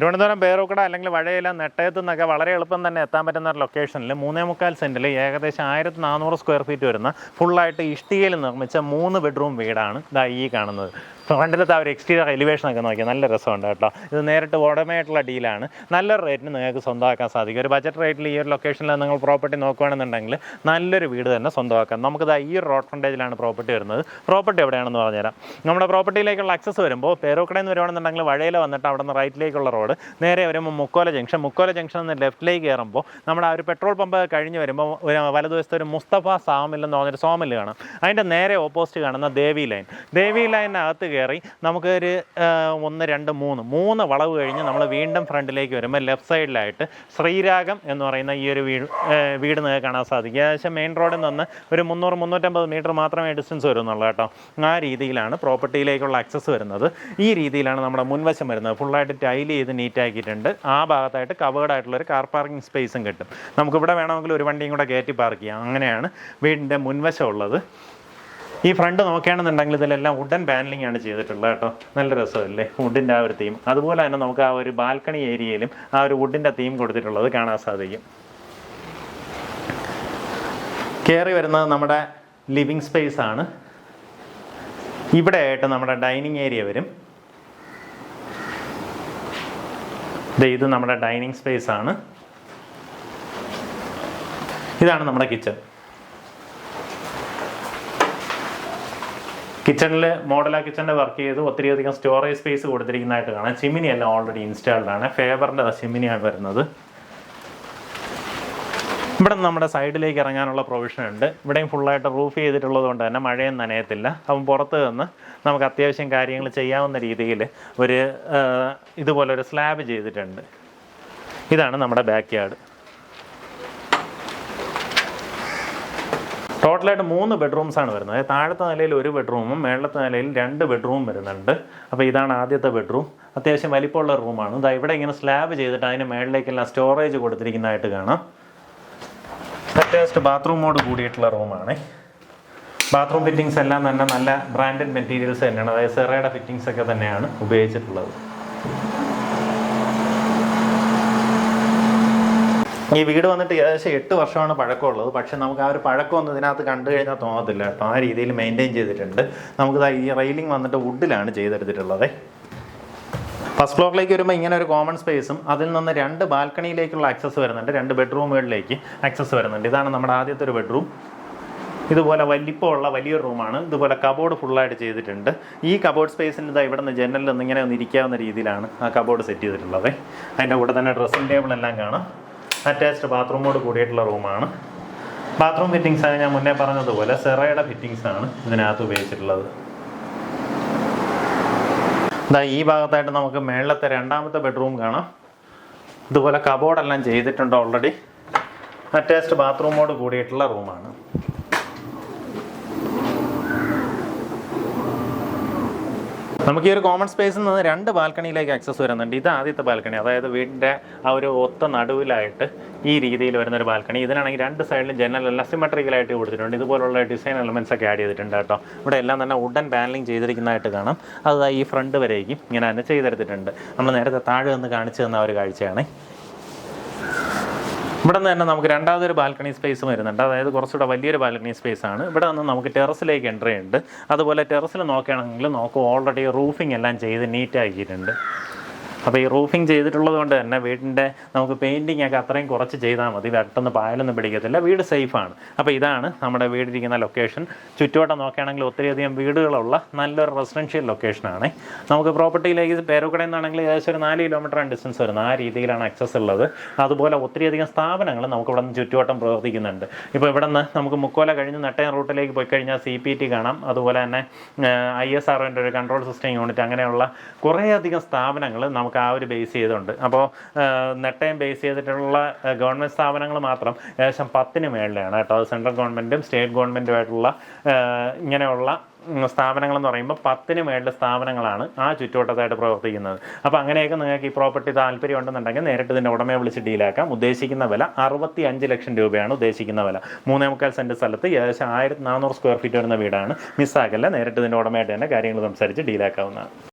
തിരുവനന്തപുരം പേരൂക്കട അല്ലെങ്കിൽ വഴയില നെട്ടയത്ത് നിന്നൊക്കെ വളരെ എളുപ്പം തന്നെ എത്താൻ പറ്റുന്ന ഒരു ലൊക്കേഷനിൽ മൂന്നേ മുക്കാൽ സെന്റിൽ ഏകദേശം ആയിരത്തി നാനൂറ് സ്ക്വയർ ഫീറ്റ് വരുന്ന ഫുള്ളായിട്ട് ഇഷ്ടികയിൽ നിർമ്മിച്ച മൂന്ന് ബെഡ്റൂം വീടാണ് ഇതാ ഈ കാണുന്നത്. ഫ്രണ്ടിലത്തെ ആ ഒരു എക്സ്റ്റീരിയർ എലിവേഷൻ ഒക്കെ നോക്കിയാൽ നല്ല രസമുണ്ട് കേട്ടോ. ഇത് നേരിട്ട് ഉടമയായിട്ടുള്ള ഡീലാണ് നല്ലൊരു റേറ്റിന് നിങ്ങൾക്ക് സ്വന്തമാക്കാൻ സാധിക്കും. ഒരു ബജറ്റ് റേറ്റിൽ ഈ ഒരു ലൊക്കേഷനിൽ നിങ്ങൾ പ്രോപ്പർട്ടി നോക്കുകയാണെന്നുണ്ടെങ്കിൽ നല്ലൊരു വീട് തന്നെ സ്വന്തമാക്കാം. നമുക്കിത് ഈ ഒരു റോഡ് ഫ്രണ്ടേജിലാണ് പ്രോപ്പർട്ടി വരുന്നത്. പ്രോപ്പർട്ടി എവിടെയാണെന്ന് പറഞ്ഞുതരാം. നമ്മുടെ പ്രോപ്പർട്ടിയിലേക്കുള്ള ആക്സസ് വരുമ്പോൾ പേരോക്കടയിൽ നിന്ന് വരുവാണെന്നുണ്ടെങ്കിൽ വഴയിൽ വന്നിട്ട് അവിടെ നിന്ന് റൈറ്റിലേക്കുള്ള റോഡ് നേരെ വരുമ്പോൾ മുക്കോല ജംഗ്ഷൻ മുക്കോല ജംഗ്ഷൻ നിന്ന് ലെഫ്റ്റിലേക്ക് കയറുമ്പോൾ നമ്മുടെ ആ ഒരു പെട്രോൾ പമ്പ് കഴിഞ്ഞ് വരുമ്പോൾ വലതുവശത്ത് ഒരു മുസ്തഫ സാമിൽ എന്ന് പറഞ്ഞൊരു സോമിൽ കാണാം. അതിന്റെ നേരെ ഓപ്പോസിറ്റ് കാണുന്ന ദേവി ലൈൻ ദേവി ലൈനകത്ത് കയറി. നമുക്കൊരു ഒന്ന് രണ്ട് മൂന്ന്. മൂന്ന് വളവ് കഴിഞ്ഞ് നമ്മൾ വീണ്ടും ഫ്രണ്ടിലേക്ക് വരുമ്പോൾ ലെഫ്റ്റ് സൈഡിലായിട്ട് ശ്രീരാഗം എന്ന് പറയുന്ന ഈ ഒരു വീട് വീട് നിങ്ങൾക്ക് കാണാൻ സാധിക്കും. ഏകദേശം മെയിൻ റോഡിൽ നിന്ന് ഒരു മുന്നൂറ് മുന്നൂറ്റമ്പത് മീറ്റർ മാത്രമേ ഡിസ്റ്റൻസ് വരുന്നുള്ളൂ കേട്ടോ. ആ രീതിയിലാണ് പ്രോപ്പർട്ടിയിലേക്കുള്ള ആക്സസ് വരുന്നത്. ഈ രീതിയിലാണ് നമ്മുടെ മുൻവശം വരുന്നത്. ഫുള്ളായിട്ട് ടൈൽ ചെയ്ത് നീറ്റ് ആക്കിയിട്ടുണ്ട് ആ ഭാഗത്തായിട്ട് കവേഡായിട്ടുള്ളൊരു കാർ പാർക്കിംഗ് സ്പേസും കിട്ടും. നമുക്കിവിടെ വേണമെങ്കിൽ ഒരു വണ്ടിയും കൂടെ കയറ്റി പാർക്ക് ചെയ്യാം. അങ്ങനെയാണ് വീടിന്റെ മുൻവശം ഉള്ളത്. ഈ ഫ്രണ്ട് നോക്കുകയാണെന്നുണ്ടെങ്കിൽ ഇതിലെല്ലാം വുഡൻ പാനലിംഗ് ആണ് ചെയ്തിട്ടുള്ളത് കേട്ടോ. നല്ല രസമല്ലേ? വുഡിന്റെ ആ ഒരു തീം അതുപോലെ തന്നെ നമുക്ക് ആ ഒരു ബാൽക്കണി ഏരിയയിലും ആ ഒരു വുഡിന്റെ തീം കൊടുത്തിട്ടുള്ളത് കാണാൻ സാധിക്കും. കയറി വരുന്നത് നമ്മുടെ ലിവിങ് സ്പേസ് ആണ്. ഇവിടെ ആയിട്ട് നമ്മുടെ ഡൈനിങ് ഏരിയ വരും. ഇത് നമ്മുടെ ഡൈനിങ് സ്പേസ് ആണ്. ഇതാണ് നമ്മുടെ കിച്ചൺ കിച്ചണിൽ മോഡലാ കിച്ചണിൽ വർക്ക് ചെയ്ത് ഒത്തിരി അധികം സ്റ്റോറേജ് സ്പേസ് കൊടുത്തിരിക്കുന്നതായിട്ട് കാണാം. ചിമ്മിനി എല്ലാം ഓൾറെഡി ഇൻസ്റ്റാൾഡ് ആണ്. ഫേവറിന്റെ ചിമ്മിനിയാണ് വരുന്നത്. ഇവിടെ നമ്മുടെ സൈഡിലേക്ക് ഇറങ്ങാനുള്ള പ്രൊവിഷൻ ഉണ്ട്. ഇവിടെയും ഫുള്ളായിട്ട് റൂഫ് ചെയ്തിട്ടുള്ളത് കൊണ്ട് തന്നെ മഴയും നനയത്തില്ല. അപ്പം പുറത്ത് നിന്ന് നമുക്ക് അത്യാവശ്യം കാര്യങ്ങൾ ചെയ്യാവുന്ന രീതിയിൽ ഒരു ആ, ഇതുപോലെ ഒരു സ്ലാബ് ചെയ്തിട്ടുണ്ട്. ഇതാണ് നമ്മുടെ ബാക്ക് യാർഡ് ടോട്ടലായിട്ട് മൂന്ന് ബെഡ്റൂംസ് ആണ് വരുന്നത്. താഴത്തെ നിലയിൽ ഒരു ബെഡ്റൂമും മേളത്തെ നിലയിൽ രണ്ട് ബെഡ്റൂമും വരുന്നുണ്ട്. അപ്പോൾ ഇതാണ് ആദ്യത്തെ ബെഡ്റൂം അത്യാവശ്യം വലിപ്പമുള്ള റൂമാണ് ഇതാ ഇവിടെ ഇങ്ങനെ സ്ലാബ് ചെയ്തിട്ട് അതിന് മേളിലേക്കെല്ലാം സ്റ്റോറേജ് കൊടുത്തിരിക്കുന്നതായിട്ട് കാണാം. അറ്റാച്ച്ഡ് ബാത്റൂമോട് കൂടിയിട്ടുള്ള റൂമാണ് ബാത്റൂം ഫിറ്റിങ്സ് എല്ലാം തന്നെ നല്ല ബ്രാൻഡഡ് മെറ്റീരിയൽസ് തന്നെയാണ്. അതായത് സെറയുടെ ഫിറ്റിങ്സ് ഒക്കെ തന്നെയാണ് ഉപയോഗിച്ചിട്ടുള്ളത്. ഈ വീട് വന്നിട്ട് ഏകദേശം എട്ട് വർഷമാണ് പഴക്കമുള്ളത്. പക്ഷെ നമുക്ക് ആ ഒരു പഴക്കം പഴക്കമൊന്നും ഇതിനകത്ത് കണ്ടു കഴിഞ്ഞാൽ തോന്നത്തില്ല കേട്ടോ. ആ രീതിയിൽ മെയിന്റെയിൻ ചെയ്തിട്ടുണ്ട്. നമുക്ക് ഈ റെയിലിംഗ് വന്നിട്ട് വുഡിലാണ് ചെയ്തെടുത്തിട്ടുള്ളത്. ഫസ്റ്റ് ഫ്ലോറിലേക്ക് വരുമ്പോൾ ഇങ്ങനെ ഒരു കോമൺ സ്പേസും അതിൽ നിന്ന് രണ്ട് ബാൽക്കണിയിലേക്കുള്ള ആക്സസ് വരുന്നുണ്ട്. രണ്ട് ബെഡ്റൂമുകളിലേക്ക് ആക്സസ് വരുന്നുണ്ട്. ഇതാണ് നമ്മുടെ ആദ്യത്തെ ഒരു ബെഡ്റൂം ഇതുപോലെ വലിപ്പമുള്ള വലിയൊരു റൂമാണ് ഇതുപോലെ കബോർഡ് ഫുള്ളായിട്ട് ചെയ്തിട്ടുണ്ട്. ഈ കബോർഡ് സ്പേസിന്റെ ഇതാ ഇവിടെ നിന്ന് ജനലിൽ നിന്ന് ഇങ്ങനെ ഒന്ന് ഇരിക്കാവുന്ന രീതിയിലാണ് ആ കബോർഡ് സെറ്റ് ചെയ്തിട്ടുള്ളത്. അതിന്റെ കൂടെ തന്നെ ഡ്രസ്സിംഗ് ടേബിൾ എല്ലാം കാണാം. അറ്റാച്ച്ഡ് ബാത്റൂമോട് കൂടിയിട്ടുള്ള റൂമാണ്. ബാത്റൂം ഫിറ്റിങ്സ് ആണ് ഞാൻ മുന്നേ പറഞ്ഞതുപോലെ സെറയുടെ ഫിറ്റിങ്സ് ആണ് ഇതിനകത്ത് ഉപയോഗിച്ചിട്ടുള്ളത്. ഇതാ ഈ ഭാഗത്തായിട്ട് നമുക്ക് മേളത്തെ രണ്ടാമത്തെ ബെഡ്റൂം കാണാം. ഇതുപോലെ കബോർഡെല്ലാം ചെയ്തിട്ടുണ്ട് ഓൾറെഡി അറ്റാച്ച്ഡ് ബാത്റൂമോട് കൂടിയിട്ടുള്ള റൂമാണ്. നമുക്ക് ഈ ഒരു കോമൺ സ്പേസിൽ നിന്ന് രണ്ട് ബാൽക്കണിയിലേക്ക് ആക്സസ് വരുന്നുണ്ട്. ഇത് ആദ്യത്തെ ബാൽക്കണി അതായത് വീടിന്റെ ആ ഒരു ഒത്ത നടുവിലായിട്ട് ഈ രീതിയിൽ വരുന്ന ഒരു ബാൽക്കണി. ഇതിനാണെങ്കിൽ രണ്ട് സൈഡിലും ജനലെല്ലാം സിമെട്രിക്കലായിട്ട് കൊടുത്തിട്ടുണ്ട്. ഇതുപോലുള്ള ഡിസൈൻ എലമെന്റ്സ് ഒക്കെ ആഡ് ചെയ്തിട്ടുണ്ട് കേട്ടോ. ഇവിടെ എല്ലാം തന്നെ ഉഡൻ പാനലിംഗ് ചെയ്തിരിക്കുന്നതായിട്ട് കാണാം. അത് ഈ ഫ്രണ്ട് വരേക്കും ഇങ്ങനെ തന്നെ ചെയ്തെടുത്തിട്ടുണ്ട്. നമ്മൾ നേരത്തെ താഴെ നിന്ന് കാണിച്ചു തന്ന ഒരു കാഴ്ചയാണ്. ഇവിടെ നിന്ന് തന്നെ നമുക്ക് രണ്ടാമതൊരു ബാൽക്കണി സ്പേസ് വരുന്നുണ്ട്. അതായത് കുറച്ചുകൂടെ വലിയൊരു ബാൽക്കണി സ്പേസ് ആണ്. ഇവിടെ നിന്ന് നമുക്ക് ടെറസിലേക്ക് എൻട്രി ഉണ്ട്. അതുപോലെ ടെറസിൽ നോക്കുകയാണെങ്കിൽ നമുക്ക് ഓൾറെഡി റൂഫിംഗ് എല്ലാം ചെയ്ത് നീറ്റ് ആക്കിയിട്ടുണ്ട്. അപ്പോൾ ഈ റൂഫിംഗ് ചെയ്തിട്ടുള്ളത് കൊണ്ട് തന്നെ വീടിന്റെ നമുക്ക് പെയിന്റിംഗ് ഒക്കെ അത്രയും കുറച്ച് ചെയ്താൽ മതി. പെട്ടെന്ന് പായലൊന്നും പിടിക്കത്തില്ല. വീട് സേഫാണ് അപ്പോൾ ഇതാണ് നമ്മുടെ വീടിരിക്കുന്ന ലൊക്കേഷൻ ചുറ്റുവട്ടം നോക്കുകയാണെങ്കിൽ ഒത്തിരിയധികം വീടുകളുള്ള നല്ലൊരു റെസിഡൻഷ്യൽ ലൊക്കേഷനാണ് നമുക്ക് പ്രോപ്പർട്ടിയിലേക്ക് പേരുക്കടയിൽ നിന്നാണെങ്കിൽ ഏകദേശം ഒരു നാല് കിലോമീറ്ററാണ് ഡിസ്റ്റൻസ് വരുന്നത് ആ രീതിയിലാണ് ആക്സസ് ഉള്ളത്. അതുപോലെ ഒത്തിരിയധികം സ്ഥാപനങ്ങൾ നമുക്ക് ഇവിടെ നിന്ന് ചുറ്റുവട്ടം പ്രവർത്തിക്കുന്നുണ്ട്. ഇപ്പോൾ ഇവിടെ നിന്ന് നമുക്ക് മുക്കോല കഴിഞ്ഞ് നട്ടയം റൂട്ടിലേക്ക് പോയി കഴിഞ്ഞാൽ സി പി ടി കാണാം. അതുപോലെ തന്നെ ഐ എസ് ആർ ഒരു കൺട്രോൾ സിസ്റ്റം യൂണിറ്റ് അങ്ങനെയുള്ള കുറേയധികം സ്ഥാപനങ്ങൾ നമുക്ക് ആ ഒരു ബേസ് ചെയ്തുണ്ട്. അപ്പോൾ നെട്ടയം ബേസ് ചെയ്തിട്ടുള്ള ഗവൺമെന്റ് സ്ഥാപനങ്ങൾ മാത്രം ഏകദേശം പത്തിന് മേളിലാണ് കേട്ടോ. സെൻട്രൽ ഗവൺമെന്റും സ്റ്റേറ്റ് ഗവൺമെന്റുമായിട്ടുള്ള ഇങ്ങനെയുള്ള സ്ഥാപനങ്ങൾ എന്ന് പറയുമ്പോൾ പത്തിന് മേളിലെ സ്ഥാപനങ്ങളാണ് ആ ചുറ്റുവട്ടത്തായിട്ട് പ്രവർത്തിക്കുന്നത്. അപ്പോൾ അങ്ങനെയൊക്കെ നിങ്ങൾക്ക് ഈ പ്രോപ്പർട്ടി താല്പര്യം ഉണ്ടെന്നുണ്ടെങ്കിൽ നേരിട്ട് ഇതിന്റെ ഉടമയെ വിളിച്ച് ഡീലാക്കാം ഉദ്ദേശിക്കുന്ന വില അറുപത്തി അഞ്ച് ലക്ഷം രൂപയാണ് ഉദ്ദേശിക്കുന്ന വില. മൂന്നേ മുക്കാൽ സെന്റ് സ്ഥലത്ത് ഏകദേശം ആയിരത്തി നാനൂറ് സ്ക്വയർ ഫീറ്റ് വരുന്ന വീടാണ്. മിസ്സാക്കല്ല നേരിട്ട് ഇതിന്റെ ഉടമയായിട്ട് തന്നെ കാര്യങ്ങൾ സംസാരിച്ച് ഡീലാക്കാവുന്നതാണ്